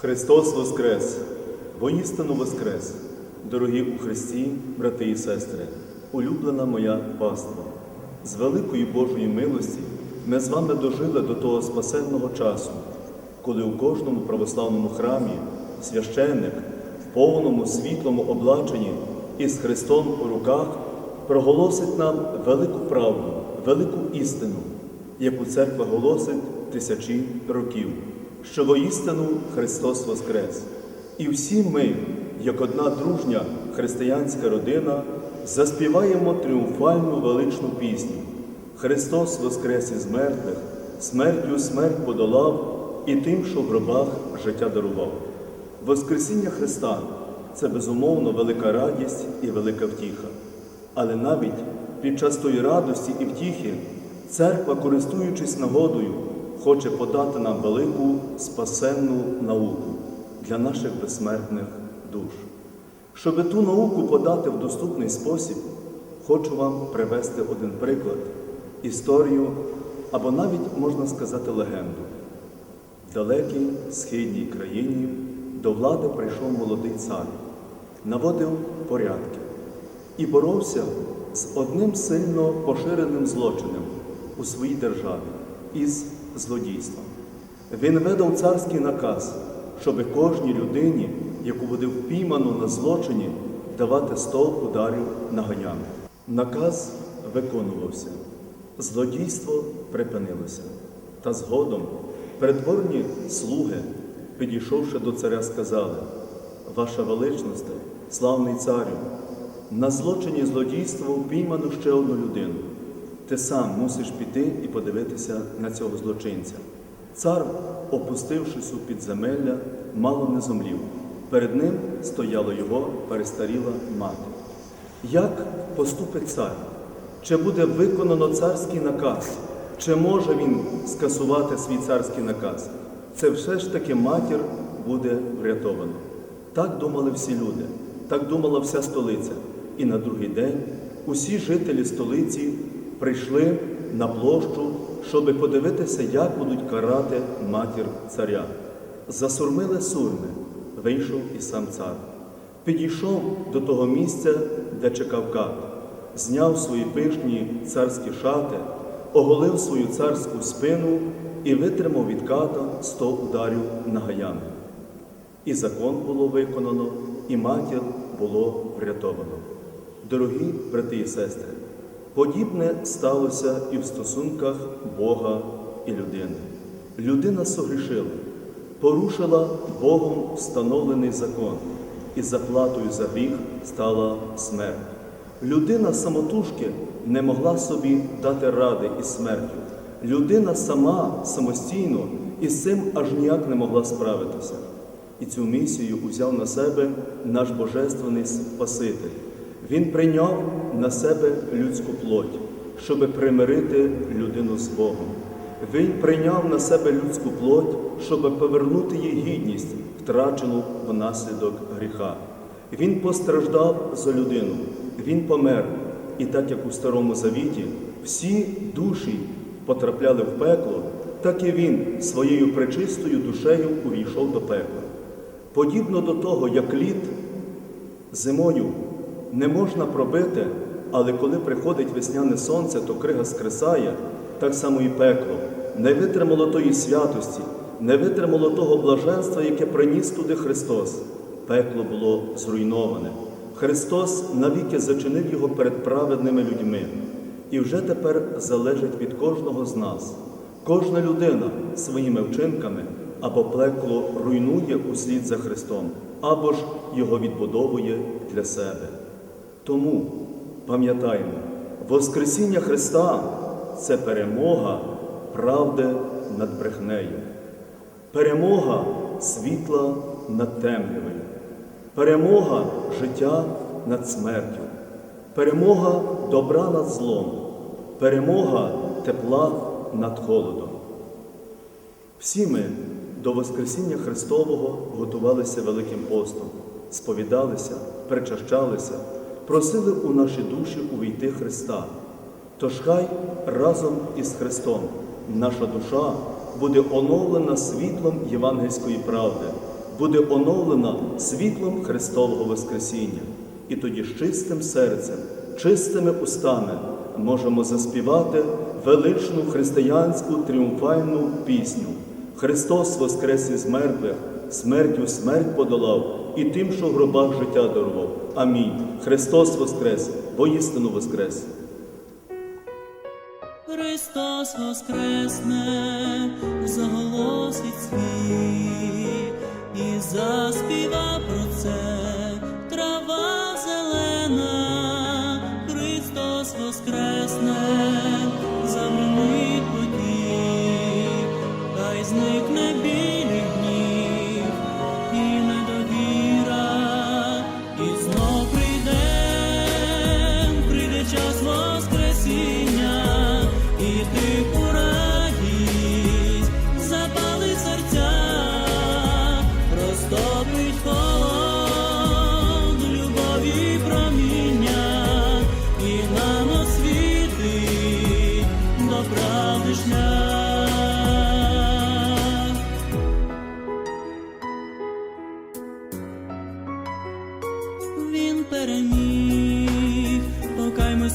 Христос Воскрес! Воістину Воскрес! Дорогі у Христі, брати і сестри, улюблена моя паства! З великої Божої милості ми з вами дожили до того спасенного часу, коли у кожному православному храмі священник в повному світлому облаченні і з Христом у руках проголосить нам велику правду, велику істину, яку церква голосить тисячі років, що воістину Христос Воскрес. І всі ми, як одна дружня християнська родина, заспіваємо тріумфальну величну пісню. Христос Воскрес із мертвих, смертю смерть подолав і тим, що в гробах життя дарував. Воскресіння Христа це безумовно велика радість і велика втіха. Але навіть під час тої радості і втіхи церква, користуючись нагодою, хоче подати нам велику спасенну науку для наших безсмертних душ. Щоби ту науку подати в доступний спосіб, хочу вам привести один приклад, історію або навіть можна сказати легенду. В далекій східній країні до влади прийшов молодий цар, наводив порядки і боровся з одним сильно поширеним злочином у своїй державі із злодійством. Він видав царський наказ, щоби кожній людині, яку буде впіймано на злочині, давати 100 ударів наганями. Наказ виконувався, злодійство припинилося. Та згодом придворні слуги, підійшовши до царя, сказали: Ваша величність, славний царю, на злочині злодійства впіймано ще одну людину. Ти сам мусиш піти і подивитися на цього злочинця. Цар, опустившись у підземелля, мало не зумлів. Перед ним стояла його перестаріла мати. Як поступить цар? Чи буде виконано царський наказ? Чи може він скасувати свій царський наказ? Це все ж таки матір буде врятовано. Так думали всі люди, так думала вся столиця. І на другий день усі жителі столиці прийшли на площу, щоби подивитися, як будуть карати матір царя. Засурмили сурми, вийшов і сам цар. Підійшов до того місця, де чекав кат, зняв свої пишні царські шати, оголив свою царську спину і витримав від ката сто ударів нагаями. І закон було виконано, і матір було врятовано. Дорогі брати і сестри, подібне сталося і в стосунках Бога і людини. Людина согрішила, порушила Богом встановлений закон, і заплатою за гріх стала смерть. Людина самотужки не могла собі дати ради із смертю. Людина сама самостійно із цим аж ніяк не могла справитися. І цю місію узяв на себе наш Божественний Спаситель. Він прийняв на себе людську плоть, щоб примирити людину з Богом. Він прийняв на себе людську плоть, щоб повернути їй гідність, втрачену внаслідок гріха. Він постраждав за людину, він помер. І так як у Старому Завіті всі душі потрапляли в пекло, так і він своєю пречистою душею увійшов до пекла. Подібно до того, як лід зимою не можна пробити, але коли приходить весняне сонце, то крига скресає, так само і пекло, не витримало тої святості, не витримало того блаженства, яке приніс туди Христос. Пекло було зруйноване. Христос навіки зачинив його перед праведними людьми. І вже тепер залежить від кожного з нас. Кожна людина своїми вчинками або пекло руйнує услід за Христом, або ж його відбудовує для себе. Тому пам'ятаємо, Воскресіння Христа це перемога правди над брехнею, перемога світла над темрявою, перемога життя над смертю, перемога добра над злом, перемога тепла над холодом. Всі ми до Воскресіння Христового готувалися Великим постом, сповідалися, причащалися, просили у наші душі увійти Христа. Тож хай разом із Христом наша душа буде оновлена світлом євангельської правди, буде оновлена світлом Христового Воскресіння. І тоді з чистим серцем, чистими устами можемо заспівати величну християнську тріумфальну пісню. Христос воскрес із мертвих, смертю смерть подолав і тим, що в гробах життя дарував. Амінь. Христос воскрес, воістину воскрес. Христос воскресне, заголосить світ і заспіва про це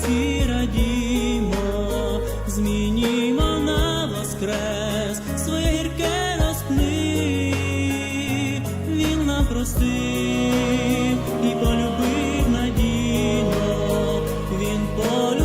покаймось і радімо, змінімо на воскрес, своє гірке розпни, він нам простив і полюбив надійно, він полюбив,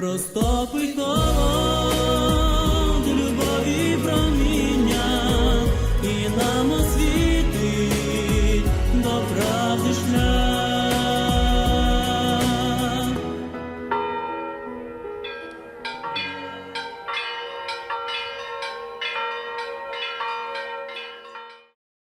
Розтопить холод